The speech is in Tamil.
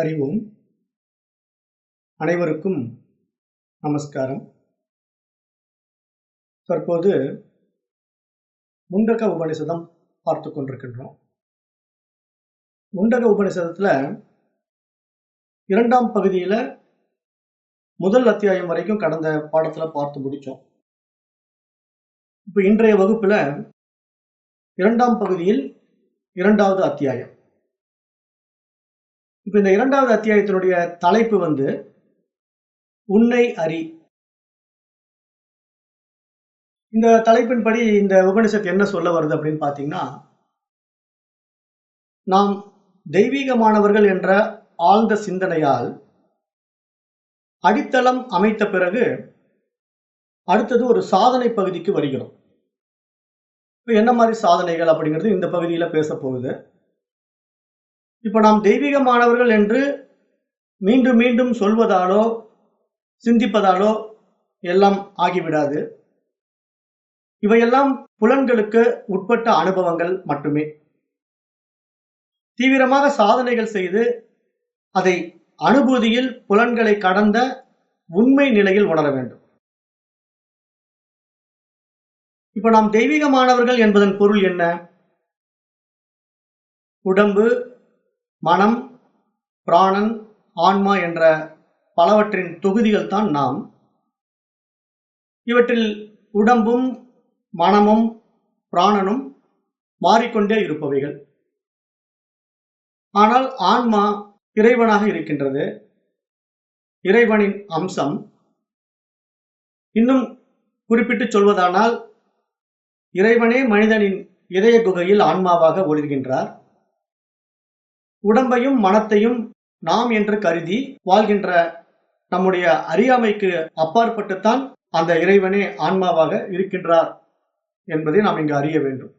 அறிவோம் அனைவருக்கும் நமஸ்காரம். தற்போது முண்டக உபனிஷதம் பார்த்து கொண்டிருக்கின்றோம். முண்டக உபனிஷதத்தில் இரண்டாம் பகுதியில் முதல் அத்தியாயம் வரைக்கும் கடந்த பாடத்தில் பார்த்து முடித்தோம் இப்போ இன்றைய வகுப்பில் இரண்டாம் பகுதியில் இரண்டாவது அத்தியாயம். இப்போ இந்த இரண்டாவது அத்தியாயத்தினுடைய தலைப்பு வந்து உன்னை அறி. இந்த தலைப்பின்படி இந்த உபனிஷத் என்ன சொல்ல வருது அப்படின்னு பார்த்தீங்கன்னா நாம் தெய்வீகமானவர்கள் என்ற ஆழ்ந்த சிந்தனையால் அடித்தளம் அமைத்த பிறகு அடுத்தது ஒரு சாதனை பகுதிக்கு வருகிறோம். இப்போ என்ன மாதிரி சாதனைகள் அப்படிங்கிறது இந்த பகுதியில் பேச போகுது இப்போ நாம் தெய்வீகமானவர்கள் என்று மீண்டும் மீண்டும் சொல்வதாலோ சிந்திப்பதாலோ எல்லாம் ஆகிவிடாது. இவையெல்லாம் புலன்களுக்கு உட்பட்ட அனுபவங்கள் மட்டுமே. தீவிரமாக சாதனைகள் செய்து அதை அனுபூதியில் புலன்களை கடந்த உண்மை நிலையில் உணர வேண்டும். இப்போ நாம் தெய்வீகமானவர்கள் என்பதன் பொருள் என்ன? உடம்பு மனம் பிராணன் ஆன்மா என்ற பலவற்றின் தொகுதிகள் தான் நாம். இவற்றில் உடம்பும் மனமும் பிராணனும் மாறிக்கொண்டே இருப்பவைகள். ஆனால் ஆன்மா இறைவனாக இருக்கின்றது. இறைவனின் அம்சம். இன்னும் குறிப்பிட்டு சொல்வதானால் இறைவனே மனிதனின் இதய குகையில் ஆன்மாவாக ஒளிர்கின்றார். உடம்பையும் மனத்தையும் நாம் என்று கருதி வாழ்கின்ற நம்முடைய அறியாமைக்கு அப்பாற்பட்டுத்தான் அந்த இறைவனே ஆன்மாவாக இருக்கின்றார் என்பதை நாம் இங்கு அறிய வேண்டும்.